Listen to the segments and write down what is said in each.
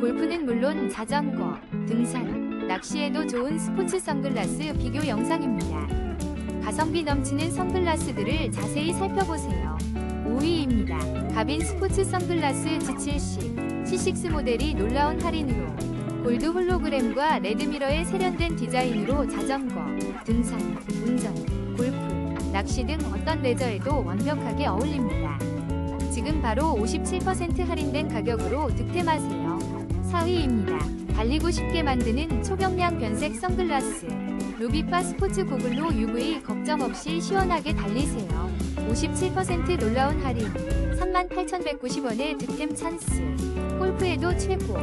골프는 물론 자전거, 등산, 낚시에도 좋은 스포츠 선글라스 비교 영상입니다. 가성비 넘치는 선글라스들을 자세히 살펴보세요. 5위입니다. 가빈 스포츠 선글라스 G70 C6 모델이 놀라운 할인으로 골드 홀로그램과 레드미러의 세련된 디자인으로 자전거, 등산, 운전, 골프, 낚시 등 어떤 레저에도 완벽하게 어울립니다. 지금 바로 57% 할인된 가격으로 득템하세요. 4위입니다. 달리고 쉽게 만드는 초경량 변색 선글라스. 루비파 스포츠 고글로 UV 걱정 없이 시원하게 달리세요. 57% 놀라운 할인. 38,190원의 득템 찬스. 골프에도 최고.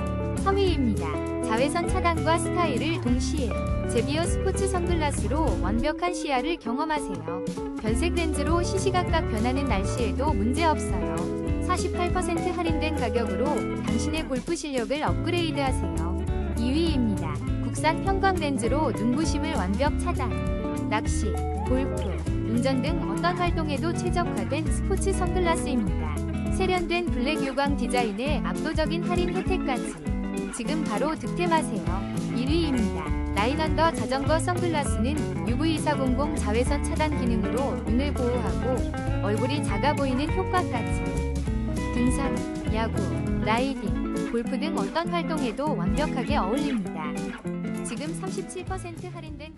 3위입니다. 자외선 차단과 스타일을 동시에 제비어 스포츠 선글라스로 완벽한 시야를 경험하세요. 변색 렌즈로 시시각각 변하는 날씨에도 문제없어요. 48% 할인된 가격으로 당신의 골프 실력을 업그레이드하세요. 2위입니다. 국산 형광 렌즈로 눈부심을 완벽 차단. 낚시, 골프, 운전 등 어떤 활동에도 최적화된 스포츠 선글라스입니다. 세련된 블랙 유광 디자인에 압도적인 할인 혜택까지. 지금 바로 득템하세요. 1위입니다. 라인언더 자전거 선글라스는 UV2400 자외선 차단 기능으로 눈을 보호하고 얼굴이 작아 보이는 효과까지. 등산, 야구, 라이딩, 골프 등 어떤 활동에도 완벽하게 어울립니다. 지금 37% 할인된